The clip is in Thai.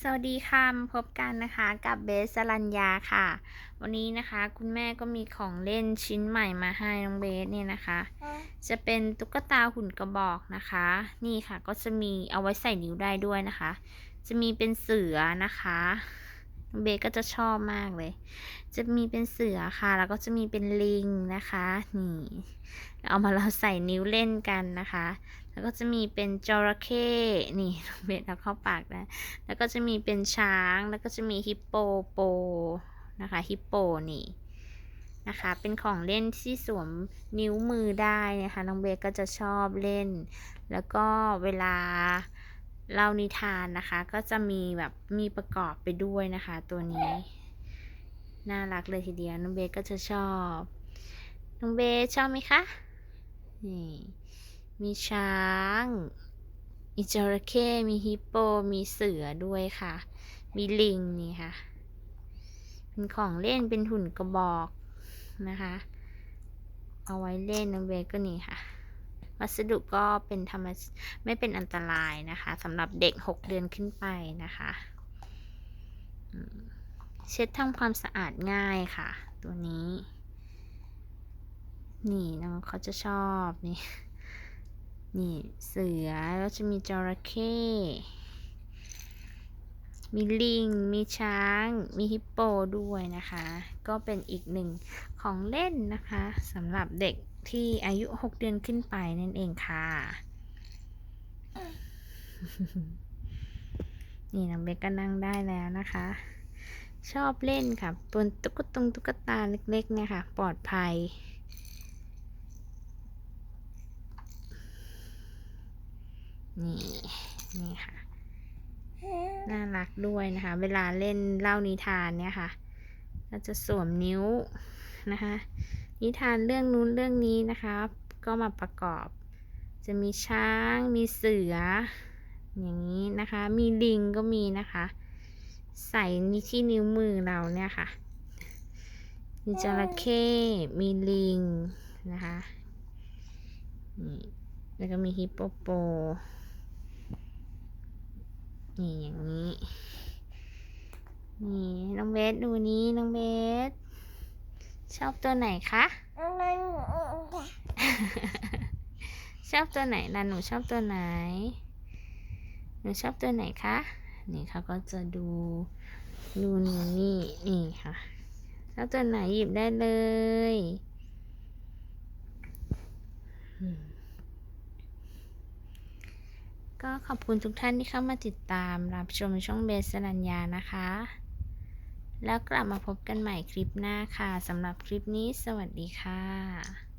สวัสดีค่ะพบกันนะคะกับเบสสรัญญาค่ะ วันนี้นะคะคุณแม่ก็มีของเล่นชิ้นใหม่มาให้น้องเบสเนี่ยนะคะ จะเป็นตุ๊กตาหุ่นกระบอกนะคะ นี่ค่ะก็จะมีเอาไว้ใส่นิ้วได้ด้วยนะคะ จะมีเป็นเสือนะคะ เบก็จะชอบมากเลย จะมีเป็นเสือค่ะ แล้วก็จะมีเป็นลิงนะคะ นี่ เอามาเราใส่นิ้วเล่นกันนะคะ แล้วก็จะมีเป็นจระเข้นี่เบสเอาเข้าปากได้แล้วก็จะมีเป็นช้าง แล้วก็จะมีฮิปโปโปนะคะ ฮิปโปนี่นะคะ เป็นของเล่นที่สวมนิ้วมือได้นะคะ น้องเบสก็จะชอบเล่น แล้วก็เวลา เล่านิทานนะคะ ก็จะมีแบบมีประกอบไปด้วยนะคะ ตัวนี้ น่ารักเลยทีเดียวน้องเบสก็จะชอบน้องเบสชอบไหมคะนี่มีช้าง มีจระเข้มีฮิปโป มีเสือด้วยค่ะ มีลิงนี่ค่ะ เป็นของเล่นเป็นหุ่นกระบอกนะคะ เอาไว้เล่นน้องเบสก็นี่ค่ะ วัสดุก็เป็นธรรมชไม่เป็นอันตรายนะคะสำหรับเด็ก 6 เดือนขึ้นไปนะคะเช็ดทำความสะอาดง่ายค่ะ ตัวนี้ นี่น้องเขาจะชอบนี่ นี่เสือแล้วจะมีจระเข้มีลิง มีช้าง มีฮิปโปด้วยนะคะ ก็เป็นอีกหนึ่งของเล่นนะคะสำหรับเด็ก ที่อายุ 6 เดือนขึ้นไปนั่นเองค่ะ นี่น้องเบกก็นั่งได้แล้วนะคะ ชอบเล่นค่ะบนตุ๊กตงตุ๊กตาเล็กๆเนี่ยค่ะ ปลอดภัยนี่ นี่ค่ะ น่ารักด้วยนะคะ เวลาเล่นเล่านิทานเนี่ยค่ะก็จะสวมนิ้วนะคะ นิทานเรื่องนู้นเรื่องนี้นะคะก็มาประกอบ จะมีช้างมีเสือ อย่างนี้นะคะ มีลิงก็มีนะคะ ใส่นี่ที่นิ้วมือเราเนี่ยค่ะ มีจระเข้มีลิงนะคะนี่แล้วก็มีฮิปโปโปนี่อย่างนี้ นี่น้องเบสดูนี้น้องเบส ชอบตัวไหนคะ ชอบตัวไหนล่ะหนูชอบตัวไหน หนูชอบตัวไหนคะ นี่เขาก็จะดูดูนี่นี่นี่ค่ะ ชอบตัวไหนหยิบได้เลยอืมก็ขอบคุณทุกท่านที่เข้ามาติดตามรับชมช่องเบสสรัญญานะคะ แล้วกลับมาพบกันใหม่คลิปหน้าค่ะสำหรับคลิปนี้สวัสดีค่ะ